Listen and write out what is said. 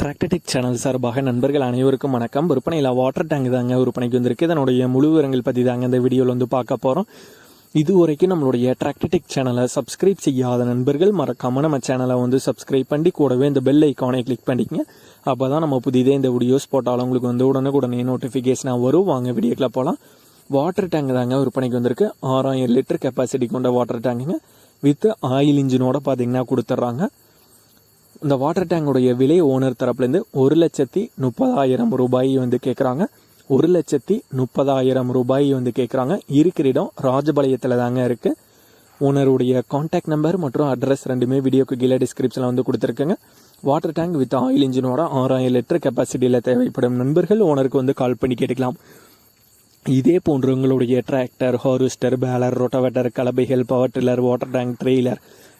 டிராக்டடிக் channel சார்பாக நண்பர்கள் அனைவருக்கும் வணக்கம். விற்பனையில் வாட்டர் டேங்க் தாங்க விற்பனைக்கு வந்திருக்கு. இதனுடைய முழு விவரங்கள் பற்றி தாங்க இந்த வீடியோவில் வந்து பார்க்க போகிறோம் இது வரைக்கும் நம்மளுடைய டிராக்டடிக் சேனலை சப்ஸ்கிரைப் செய்யாத நண்பர்கள் மறக்காமல் நம்ம சேனலை வந்து சப்ஸ்கிரைப் பண்ணி கூடவே இந்த பெல் ஐக்கானை கிளிக் பண்ணிக்கங்க. அப்போ தான் நம்ம புதிதே இந்த வீடியோஸ் போட்டாலும் உங்களுக்கு வந்து உடனுக்குடனே நோட்டிஃபிகேஷனாக வரும். வாங்க வீடியோக்கில் போகலாம் வாட்டர் டேங்க் தாங்க விற்பனைக்கு வந்திருக்கு. ஆறாயிரம் லிட்டர் கெப்பாசிட்டி கொண்ட வாட்டர் டேங்குங்க வித் ஆயில் இன்ஜினோட பார்த்தீங்கன்னா கொடுத்துட்றாங்க இந்த வாட்டர் டேங்குடைய விலை ஓனர் தரப்புலேருந்து ஒரு லட்சத்தி முப்பதாயிரம் ரூபாய் வந்து கேட்குறாங்க ஒரு லட்சத்தி முப்பதாயிரம் ரூபாய் வந்து கேட்குறாங்க இருக்கிற இடம் ராஜபாளையத்தில் தாங்க இருக்குது ஓனருடைய காண்டாக்ட் நம்பர் மற்றும் அட்ரஸ் ரெண்டுமே வீடியோக்கு கீழே டிஸ்கிரிப்ஷனில் வந்து கொடுத்துருக்கேங்க. வாட்டர் டேங்க் வித் ஆயில் இன்ஜினோட ஆறாயிரம் லிட்டர் கெப்பாசிட்டியில் தேவைப்படும் நண்பர்கள் ஓனருக்கு வந்து கால் பண்ணி கேட்டுக்கலாம். இதே போன்று உங்களுடைய tractor harvester baler rotavator கலபைகள் power tiller water tank trailer